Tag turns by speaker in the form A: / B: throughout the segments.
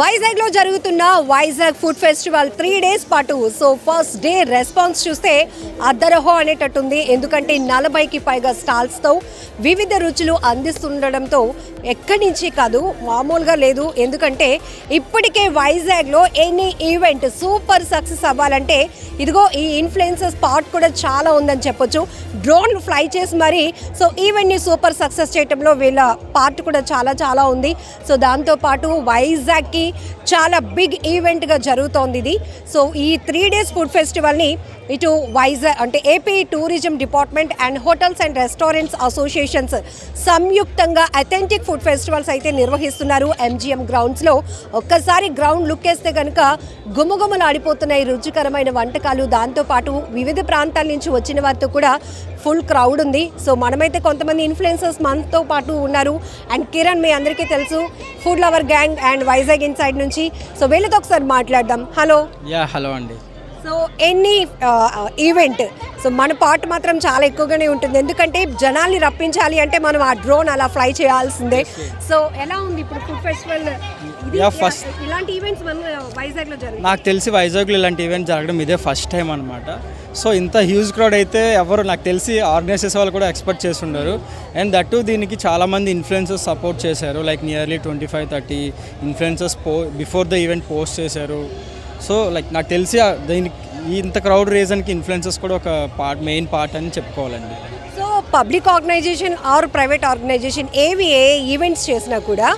A: వైజాగ్లో జరుగుతున్న Vizag food festival three days పాటు. సో ఫస్ట్ డే రెస్పాన్స్ చూస్తే అద్దరహో అనేటట్టుంది. ఎందుకంటే నలభైకి పైగా స్టాల్స్తో వివిధ రుచులు అందిస్తుండడంతో ఎక్కడి నుంచి కాదు మామూలుగా లేదు. ఎందుకంటే ఇప్పటికే వైజాగ్లో ఎనీ ఈవెంట్ సూపర్ సక్సెస్ అవ్వాలంటే ఇదిగో ఈ ఇన్ఫ్లుయెన్సెస్ పార్ట్ కూడా చాలా ఉందని చెప్పొచ్చు. డ్రోన్లు ఫ్లై చేసి మరి సో ఈవెంట్ని సూపర్ సక్సెస్ చేయడంలో వీళ్ళ పార్ట్ కూడా చాలా చాలా ఉంది. సో దాంతోపాటు వైజాగ్కి చాలా బిగ్ ఈవెంట్గా జరుగుతోంది ఇది. సో ఈ త్రీ డేస్ ఫుడ్ ఫెస్టివల్ని ఇటు వైజాగ్ అంటే AP tourism department and hotels and restaurants associations సంయుక్తంగా అథెంటిక్ ఫుడ్ ఫెస్టివల్స్ అయితే నిర్వహిస్తున్నారు ఎంజిఎం గ్రౌండ్స్లో. ఒక్కసారి గ్రౌండ్ లుక్ వేస్తే కనుక గుమగుమలాడిపోతున్నాయి రుచికరమైన వంటకాలు. దాంతోపాటు వివిధ ప్రాంతాల నుంచి వచ్చిన వారితో కూడా ఫుల్ క్రౌడ్ ఉంది. సో మనమైతే కొంతమంది ఇన్ఫ్లుయెన్సర్స్ మనతో పాటు ఉన్నారు. అండ్ కిరణ్ మీ అందరికీ తెలుసు food lover gang and Vizag inside నుంచి. సో వీళ్ళతో ఒకసారి మాట్లాడదాం. హలో.
B: యా హలో అండి.
A: సో ఎనీ ఈవెంట్ సో మన పార్ట్ మాత్రం చాలా ఎక్కువగానే ఉంటుంది. ఎందుకంటే జనాల్ని రప్పించాలి అంటే మనం ఆ డ్రోన్ అలా ఫ్లై చేయాల్సిందే. సో ఎలా ఉంది ఇప్పుడు ఫుడ్ ఫెస్టివల్? ఇలాంటి ఈవెంట్స్ మన వైజాగ్లో జరుగుతాయి.
B: నాకు తెలిసి వైజాగ్లో ఇలాంటి ఈవెంట్ జరగడం ఇదే ఫస్ట్ టైం అనమాట సో ఇంత హ్యూజ్ క్రౌడ్ అయితే ఎవరు నాకు తెలిసి ఆర్గనైజ్ చేసే వాళ్ళు కూడా ఎక్స్పెక్ట్ చేస్తుండరు. అండ్ దట్టు దీనికి చాలామంది ఇన్ఫ్లుయెన్సర్స్ సపోర్ట్ చేశారు. Like nearly twenty five thirty influencers పో బిఫోర్ ద ఈవెంట్ పోస్ట్ చేశారు. సో లైక్ నాకు తెలిసి దీనికి ఇంత క్రౌడ్ రీజన్కి ఇన్ఫ్లుయెన్సర్స్ కూడా ఒక పార్ట్ మెయిన్ పార్ట్ అని చెప్పుకోవాలండి.
A: So public organization or private organization ఏవి ఏ ఈవెంట్స్ చేసినా కూడా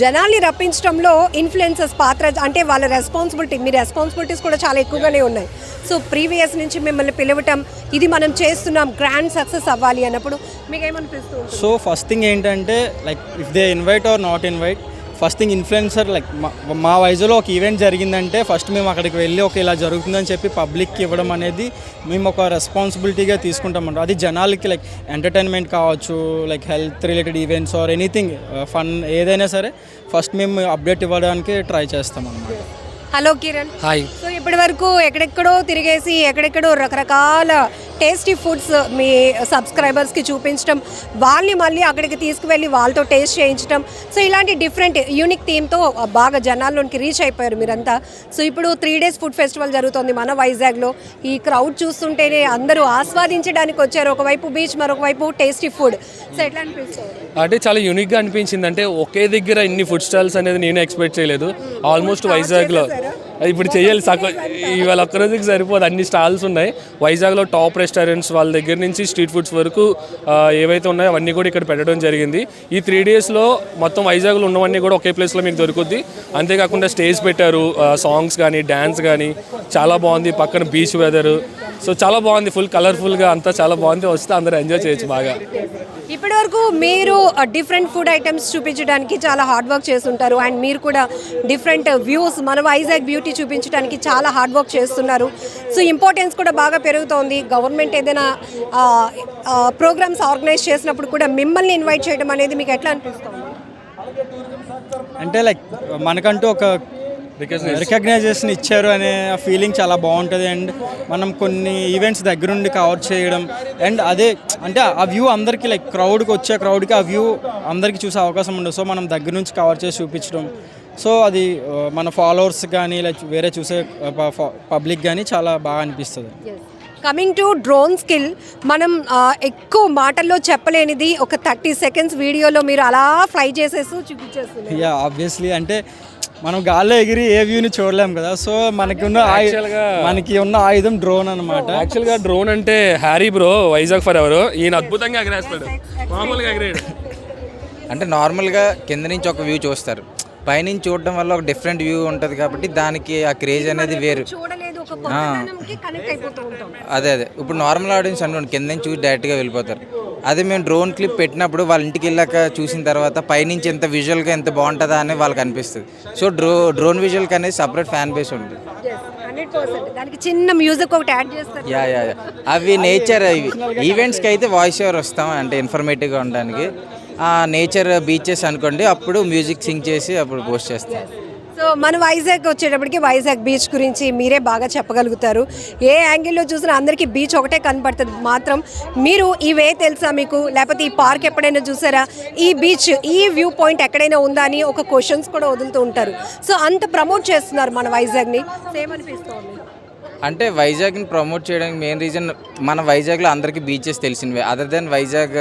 A: జనాల్ని రప్పించడంలో ఇన్ఫ్లుయెన్సెస్ పాత్ర అంటే వాళ్ళ రెస్పాన్సిబిలిటీ మీ రెస్పాన్సిబిలిటీస్ కూడా చాలా ఎక్కువగానే ఉన్నాయి. సో ప్రీవియస్ నుంచి మిమ్మల్ని పిలవటం ఇది మనం చేస్తున్నాం గ్రాండ్ సక్సెస్ అవ్వాలి అన్నప్పుడు మీకు ఏమనిపిస్తూ ఉంటుంది?
B: సో ఫస్ట్ థింగ్ ఏంటంటే like if they invite or not invite first thing influencer like మా వయసులో ఒక ఈవెంట్ జరిగిందంటే ఫస్ట్ మేము అక్కడికి వెళ్ళి ఒక ఇలా జరుగుతుందని చెప్పి పబ్లిక్కి ఇవ్వడం అనేది మేము ఒక రెస్పాన్సిబిలిటీగా తీసుకుంటామంట అది జనాలకి లైక్ ఎంటర్టైన్మెంట్ కావచ్చు like health related events or anything fun ఏదైనా సరే ఫస్ట్ మేము అప్డేట్ ఇవ్వడానికి ట్రై చేస్తాం అన్నమాట.
A: హలో కిరణ్
C: హాయ్
A: సో ఇప్పటి వరకు ఎక్కడెక్కడో తిరిగేసి ఎక్కడెక్కడో రకరకాల టేస్టీ ఫుడ్స్ మీ సబ్స్క్రైబర్స్కి చూపించడం వాళ్ళని మళ్ళీ అక్కడికి తీసుకువెళ్ళి వాళ్ళతో టేస్ట్ చేయించడం సో ఇలాంటి డిఫరెంట్ యూనిక్ థీమ్తో బాగా జనాల్లోనికి రీచ్ అయిపోయారు మీరంతా. సో ఇప్పుడు త్రీ డేస్ ఫుడ్ ఫెస్టివల్ జరుగుతుంది మన వైజాగ్లో. ఈ క్రౌడ్ చూస్తుంటేనే అందరూ ఆస్వాదించడానికి వచ్చారు. ఒకవైపు బీచ్ మరొక వైపు టేస్టీ ఫుడ్. సో ఎట్లా అనిపిస్తుంది?
C: అంటే చాలా యూనిక్గా అనిపించింది. అంటే ఒకే దగ్గర ఇన్ని ఫుడ్ స్టాల్స్ అనేది నేను ఎక్స్పెక్ట్ చేయలేదు. ఆల్మోస్ట్ వైజాగ్లో ఇప్పుడు చేయాలి సక ఇవాళ ఒక్కరోజుకి సరిపోదు. అన్ని స్టాల్స్ ఉన్నాయి. వైజాగ్లో టాప్ రెస్టారెంట్స్ వాళ్ళ దగ్గర నుంచి స్ట్రీట్ ఫుడ్స్ వరకు ఏవైతే ఉన్నాయో అవన్నీ కూడా ఇక్కడ పెట్టడం జరిగింది. ఈ త్రీ డేస్లో మొత్తం వైజాగ్లో ఉన్నవన్నీ కూడా ఒకే ప్లేస్లో మీకు దొరుకుద్ది. అంతేకాకుండా స్టేజ్ పెట్టారు సాంగ్స్ కానీ డ్యాన్స్ కానీ చాలా బాగుంది. పక్కన బీచ్ వెదర్ సో చాలా బాగుంది. ఫుల్ కలర్ఫుల్గా అంతా చాలా బాగుంది. వస్తే అందరూ ఎంజాయ్ చేయొచ్చు బాగా.
A: ఇప్పటి వరకు మీరు డిఫరెంట్ ఫుడ్ ఐటమ్స్ చూపించడానికి చాలా హార్డ్ వర్క్ చేస్తుంటారు. అండ్ మీరు కూడా డిఫరెంట్ వ్యూస్ మన వైజాగ్ బ్యూటీ చూపించడానికి చాలా హార్డ్ వర్క్ చేస్తున్నారు. సో ఇంపార్టెన్స్ కూడా బాగా పెరుగుతోంది. గవర్నమెంట్ ఏదైనా ప్రోగ్రామ్స్ ఆర్గనైజ్ చేసినప్పుడు కూడా మిమ్మల్ని ఇన్వైట్ చేయడం అనేది మీకు ఎట్లా అనిపిస్తుంది?
B: అంటే లైక్ మనకంటూ ఒక రికగ్నైజేషన్ ఇచ్చారు అనే ఫీలింగ్ చాలా బాగుంటుంది. అండ్ మనం కొన్ని ఈవెంట్స్ దగ్గరుండి కవర్ చేయడం. అండ్ అదే అంటే ఆ వ్యూ అందరికీ లైక్ క్రౌడ్కి వచ్చే క్రౌడ్కి ఆ వ్యూ అందరికీ చూసే అవకాశం ఉండదు. సో మనం దగ్గర నుంచి కవర్ చేసి చూపించడం. సో అది మన ఫాలోవర్స్ కానీ లైక్ వేరే చూసే పబ్లిక్ కానీ చాలా బాగా అనిపిస్తుంది.
A: కమింగ్ టు డ్రోన్ స్కిల్ మనం ఎక్కువ మాటల్లో చెప్పలేనిది ఒక థర్టీ సెకండ్స్ వీడియోలో మీరు అలా ఫ్లై చేసేసి చూపించేస్తున్నారు.
B: యా ఆబ్వియస్లీ అంటే మనం గాల్లో ఎగిరి ఏ వ్యూని చూడలేం కదా. సో మనకి ఉన్న మనకి ఉన్న ఆయుధం డ్రోన్ అనమాట
C: యాక్చువల్గా డ్రోన్ అంటే హ్యారీ బ్రో వైజాగ్ ఫర్ ఎవరు ఈయన అద్భుతంగా ఎగరేస్తాడు. మామూలుగా ఎగరేయడు
D: అంటే నార్మల్గా కింద నుంచి ఒక వ్యూ చూస్తారు. పైనుంచి చూడడం వల్ల ఒక డిఫరెంట్ వ్యూ ఉంటుంది కాబట్టి దానికి ఆ క్రేజ్ అనేది వేరు. అదే అదే. ఇప్పుడు నార్మల్ ఆడియన్స్ అనుకోండి కింద నుంచి చూసి డైరెక్ట్గా వెళ్ళిపోతారు. అదే మేము డ్రోన్ క్లిప్ పెట్టినప్పుడు వాళ్ళ ఇంటికి వెళ్ళాక చూసిన తర్వాత పైనుంచి ఎంత విజువల్గా ఎంత బాగుంటుందా అని వాళ్ళకి అనిపిస్తుంది. సో డ్రో డ్రోన్ విజువల్కి అనేది సపరేట్ ఫ్యాన్ బేస్
A: దానికి చిన్న మ్యూజిక్ ఒకటి యాడ్ చేస్తారు.
D: యా యా అవి నేచర్ ఇవి ఈవెంట్స్కి అయితే వాయిస్ ఓవర్ వస్తాం అంటే ఇన్ఫర్మేటివ్గా ఉండడానికి. ఆ నేచర్ బీచెస్ అనుకోండి అప్పుడు మ్యూజిక్ సింగ్ చేసి అప్పుడు పోస్ట్ చేస్తాం.
A: సో మన వైజాగ్ వచ్చేటప్పటికి వైజాగ్ బీచ్ గురించి మీరే బాగా చెప్పగలుగుతారు. ఏ యాంగిల్లో చూసినా అందరికీ బీచ్ ఒకటే కనపడుతుంది మాత్రం. మీరు ఇవే తెలుసా మీకు? లేకపోతే ఈ పార్క్ ఎప్పుడైనా చూసారా? ఈ బీచ్ ఈ వ్యూ పాయింట్ ఎక్కడైనా ఉందా అని ఒక క్వశ్చన్స్ కూడా వదులుతూ ఉంటారు. సో అంత ప్రమోట్ చేస్తున్నారు మన వైజాగ్ని. సేమ్ అనిపిస్తుంది.
D: అంటే వైజాగ్ని ప్రమోట్ చేయడానికి మెయిన్ రీజన్ మన వైజాగ్లో అందరికీ బీచెస్ తెలిసినవే. అదర్ దెన్ వైజాగ్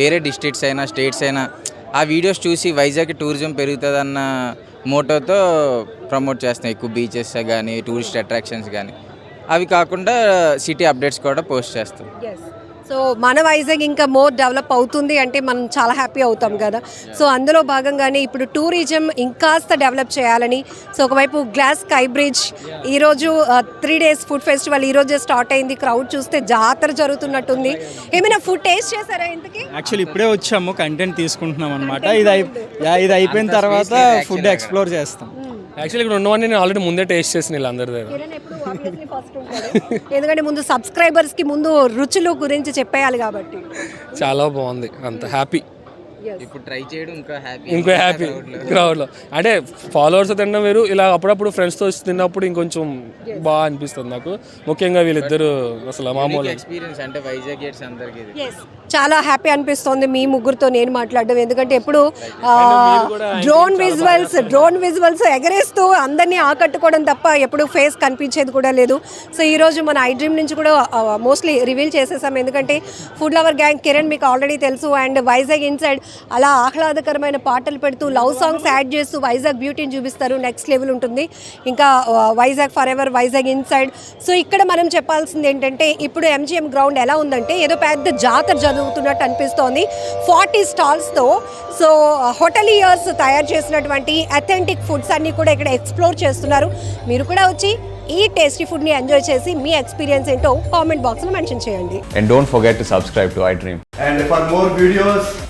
D: వేరే డిస్ట్రిక్ట్స్ అయినా స్టేట్స్ అయినా ఆ వీడియోస్ చూసి వైజాగ్ టూరిజం పెరుగుతుందన్న మోటోతో ప్రమోట్ చేస్తున్నాయి. ఎక్కువ బీచెస్ కానీ టూరిస్ట్ అట్రాక్షన్స్ కానీ అవి కాకుండా సిటీ అప్డేట్స్ కూడా పోస్ట్ చేస్తాం.
A: సో మన వైజాగ్ ఇంకా మోర్ డెవలప్ అవుతుంది అంటే మనం చాలా హ్యాపీ అవుతాం కదా. సో అందులో భాగంగానే ఇప్పుడు టూరిజం ఇంకాస్త డెవలప్ చేయాలని సో ఒకవైపు గ్లాస్ స్కై బ్రిడ్జ్ ఈరోజు త్రీ డేస్ ఫుడ్ ఫెస్టివల్ ఈరోజే స్టార్ట్ అయింది. క్రౌడ్ చూస్తే జాతర జరుగుతున్నట్టుంది. ఏమైనా ఫుడ్ టేస్ట్ చేశారా ఇంతకీ?
B: యాక్చువల్లీ ఇప్పుడే వచ్చాము కంటెంట్ తీసుకుంటున్నాం అనమాట ఇది ఇది అయిపోయిన తర్వాత ఫుడ్ ఎక్స్ప్లోర్ చేస్తాం.
C: యాక్చువల్లీ ఇక్కడ ఉన్నవన్నీ నేను ఆల్రెడీ ముందే టేస్ట్ చేసిన వీళ్ళందరి దగ్గర.
A: కిరణ్ ఎప్పుడు obviously first ఉంటాడు. ఎందుకంటే ముందు సబ్స్క్రైబర్స్కి ముందు రుచులు గురించి చెప్పేయాలి కాబట్టి.
C: చాలా బాగుంది. అంత హ్యాపీ
D: ఇప్పుడు ట్రై చేయడం ఇంకా హ్యాపీ
C: ఇంకో హ్యాపీ క్రౌడ్లో అంటే ఫాలోవర్స్ తినడం వేరు. ఇలా అప్పుడప్పుడు ఫ్రెండ్స్తో వచ్చి తిన్నప్పుడు ఇంకొంచెం బాగా అనిపిస్తుంది నాకు. ముఖ్యంగా వీళ్ళిద్దరు అసలు మామూలు
D: ఎక్స్పీరియన్స్ అంటే వైజాగ్ గేట్స్ అందరికీ ఇది.
A: చాలా హ్యాపీ అనిపిస్తోంది మీ ముగ్గురుతో నేను మాట్లాడడం. ఎందుకంటే ఎప్పుడు డ్రోన్ విజువల్స్ డ్రోన్ విజువల్స్ ఎగరేస్తూ అందరినీ ఆకట్టుకోవడం తప్ప ఎప్పుడు ఫేస్ కనిపించేది కూడా లేదు. సో ఈ రోజు మన ఐ డ్రీమ్ నుంచి కూడా మోస్ట్లీ రివీల్ చేసేసాం. ఎందుకంటే ఫుడ్ లవర్ గ్యాంగ్ కిరణ్ మీకు ఆల్రెడీ తెలుసు. అండ్ వైజాగ్ ఇన్సైడ్ అలా ఆహ్లాదకరమైన పాటలు పెడుతూ లవ్ సాంగ్స్ యాడ్ చేస్తూ వైజాగ్ బ్యూటీని చూపిస్తారు. నెక్స్ట్ లెవెల్ ఉంటుంది. ఇంకా Vizag forever Vizag inside. So ఇక్కడ మనం చెప్పాల్సింది ఏంటంటే ఇప్పుడు ఎంజిఎం గ్రౌండ్ ఎలా ఉందంటే ఏదో పెద్ద జాతర జరుగుతున్నట్టు అనిపిస్తోంది. ఫార్టీ స్టాల్స్తో సో హోటలియర్స్ తయారు చేసినటువంటి అథెంటిక్ ఫుడ్స్ అన్నీ కూడా ఇక్కడ ఎక్స్ప్లోర్ చేస్తున్నారు. మీరు కూడా వచ్చి ఈ టేస్టీ ఫుడ్ని ఎంజాయ్ చేసి మీ ఎక్స్పీరియన్స్ ఏంటో కామెంట్ బాక్స్లో మెన్షన్ చేయండి.
E: And don't forget to subscribe to iDream.
F: And for more videos,